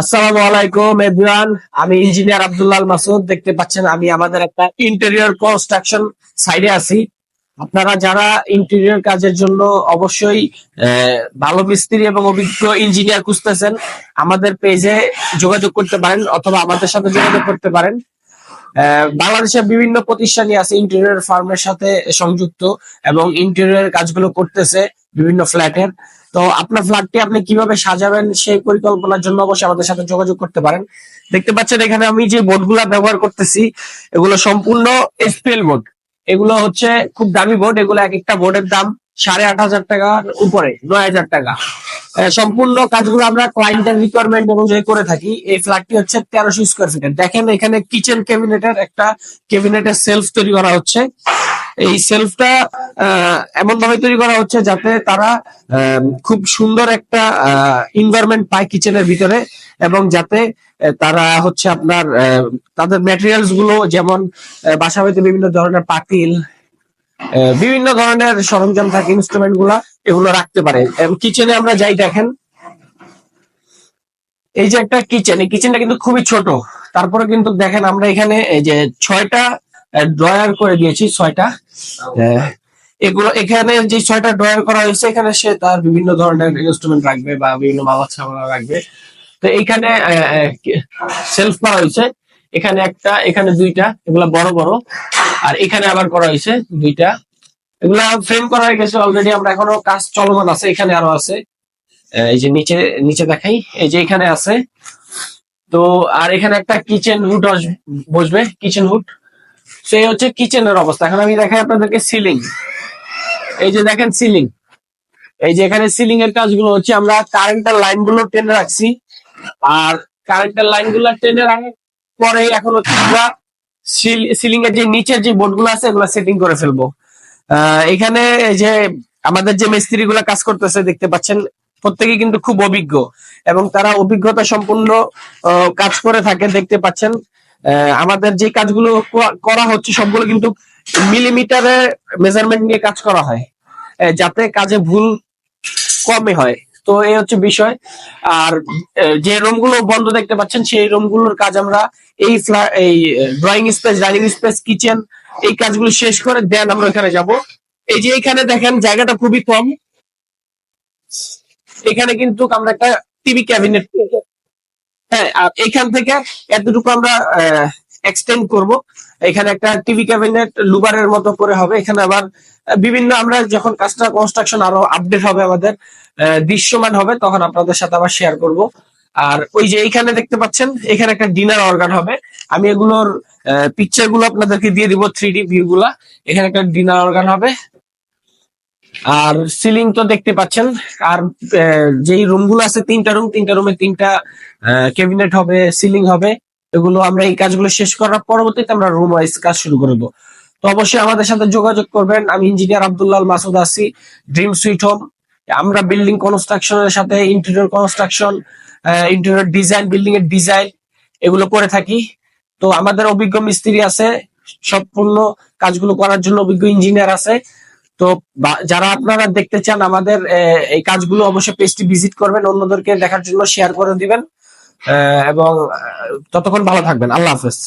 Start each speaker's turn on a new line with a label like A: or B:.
A: আসসালামু আলাইকুম, এভরিওয়ান। আমি ইঞ্জিনিয়ার আব্দুল্লাহ মাসুদ। দেখতে পাচ্ছেন, আমি আমাদের একটা ইন্টেরিয়র কনস্ট্রাকশন সাইডে আছি। আপনারা যারা ইন্টেরিয়র কাজের জন্য অবশ্যই ভালো মিস্ত্রি এবং অভিজ্ঞ ইঞ্জিনিয়ার খুঁজতেছেন, আমাদের পেজে যোগাযোগ করতে পারেন অথবা আমাদের সাথে যোগাযোগ করতে পারেন। বাংলাদেশের বিভিন্ন প্রতিষ্ঠানই আছে ইন্টেরিয়র ফার্মের সাথে সংযুক্ত এবং ইন্টেরিয়র কাজগুলো করতেছে। বিভিন্ন ফ্ল্যাটের। তো আপনার ফ্ল্যাটটি আপনি কীভাবে সাজাবেন সেই পরিকল্পনার জন্য অবশ্যই আমাদের সাথে যোগাযোগ করতে পারেন। দেখতে পাচ্ছেন এখানে আমি যে বোর্ডগুলা ব্যবহার করতেছি, এগুলো সম্পূর্ণ এসপিএল বোর্ড। এগুলো হচ্ছে খুব দামি বোর্ড, এগুলো এক একটা বোর্ডের দাম সাড়ে আট হাজার টাকার উপরে, নয় হাজার টাকা। সম্পূর্ণ কাজগুলো আমরা ক্লায়েন্টের রিকোয়ারমেন্ট অনুযায়ী করে থাকি। এই ফ্ল্যাটটি হচ্ছে তেরোশো স্কোয়ার ফিটের দেখেন এখানে কিচেন ক্যাবিনেটের একটা ক্যাবিনেটের সেলফ তৈরি করা হচ্ছে। এই সেলফটা এমন ভাবে তৈরি করা হচ্ছে যাতে তারা খুব সুন্দর একটা এনভায়রনমেন্ট পায় কিচেনের ভিতরে এবং যাতে তারা হচ্ছে আপনার তাদের ম্যাটেরিয়ালসগুলো যেমন বাসা বাড়িতে বিভিন্ন ধরনের পাতিল বিভিন্ন ধরনের সরঞ্জাম থাকে ইনস্ট্রুমেন্টগুলা, এগুলো রাখতে পারে। কিচেনে আমরা যাই দেখেন, এই যে একটা কিচেন এই কিচেনটা কিন্তু খুবই ছোট। তারপরে কিন্তু দেখেন আমরা এখানে, এই যে ছয়টা ড্রয়ার করে দিয়েছি ছয়টা। আহ, এগুলো এখানে যে ছয়টা ড্রয়ার করা হয়েছে এখানে সে তার বিভিন্ন ধরনের ইনস্ট্রুমেন্ট রাখবে বা বিভিন্ন মালা ছামালা রাখবে। তো এইখানে সেলফ করা হয়েছে। এখানে একটা এখানে দুইটা এগুলা বড় বড়। আর এখানে আবার করা হয়েছে দুইটা। এগুলা ফ্রেম করা হয়ে গেছে অলরেডি আমরা এখনও কাজ চলমান আছে এখানে আরও আছে। এই যে নিচে নিচে দেখাই এই যে এখানে আছে। তো আর এখানে একটা কিচেন হুড বসবে কিচেন হুড সেই হচ্ছে কিচেনের অবস্থা। এখন আমি দেখাই আপনাদেরকে সিলিং এই যে দেখেন সিলিং এই যে এখানে সিলিং এর কাজগুলো হচ্ছে, আমরা কারেন্টের লাইনগুলো টেনে রাখছি। আর কারেন্টের লাইনগুলো টেনে রাখার পরে এখন হচ্ছে আমরা সিলিং এর যে নিচের যে বোর্ডগুলো আছে, এগুলো সেটিং করে ফেলব। এখানে এই যে আমাদের যে মিস্ত্রি গুলা কাজ করতেছে, দেখতে পাচ্ছেন প্রত্যেকে কিন্তু খুব অভিজ্ঞ। এবং তারা অভিজ্ঞতা সম্পূর্ণ কাজ করে থাকে, দেখতে পাচ্ছেন। আমাদের যে কাজগুলো করা হচ্ছে সবগুলো কিন্তু মিলিমিটারে মেজারমেন্ট নিয়ে কাজ করা হয়। যাতে কাজে ভুল কমে হয়। তো এই হচ্ছে বিষয়। আর যে রুমগুলো বন্ধ দেখতে পাচ্ছেন, সেই রুমগুলোর কাজ আমরা এই এই drawing space dining space kitchen এই কাজগুলো শেষ করে দেন আমরা এখানে যাব। এই যে এখানে দেখেন, জায়গাটা খুবই কম। এখানে কিন্তু আমরা একটা টিভি ক্যাবিনেট হ্যাঁ আর এখান থেকে এতটুকু আমরা এক্সটেন্ড করব। এখানে একটা টিভি ক্যাবিনেট লুবারের মতো করে হবে। এখানে আবার বিভিন্ন আমরা যখন কাজটা কনস্ট্রাকশন আরও আপডেট হবে আমাদের দৃশ্যমান হবে, তখন আপনাদের সাথে আবার শেয়ার করব। আর ওই যে এইখানে দেখতে পাচ্ছেন, এখানে একটা ডিনার অর্গান হবে। আমি এগুলোর পিকচারগুলো আপনাদেরকে দিয়ে দিব থ্রি ডি ভিউ গুলা। এখানে একটা ডিনার অর্গান হবে। আর সিলিং তো দেখতে পাচ্ছেন। আর যেই রুমগুলো আছে, তিনটা রুম তিনটা রুমে তিনটা ক্যাবিনেট হবে সিলিং হবে। এগুলো আমরা এই কাজগুলো শেষ করার পরবর্তীতে আমরা রুম ওয়াইজ কাজ শুরু করব তো অবশ্যই আমাদের সাথে যোগাযোগ করবেন। আমি ইঞ্জিনিয়ার আব্দুল্লাহ মাসুদ আছি ড্রিম সুইট হোম আমরা বিল্ডিং কনস্ট্রাকশনের সাথে interior construction interior design building এর ডিজাইন এগুলো করে থাকি। তো আমাদের অভিজ্ঞ মিস্ত্রি আছে, সম্পূর্ণ কাজগুলো করার জন্য অভিজ্ঞ ইঞ্জিনিয়ার আছে। তো যারা আপনারা দেখতে চান আমাদের এই কাজগুলো অবশ্যই পেজটি ভিজিট করবেন, অন্যদেরকে দেখার জন্য শেয়ার করে দিবেন। এবং ততক্ষণ ভালো থাকবেন। আল্লাহ হাফেজ।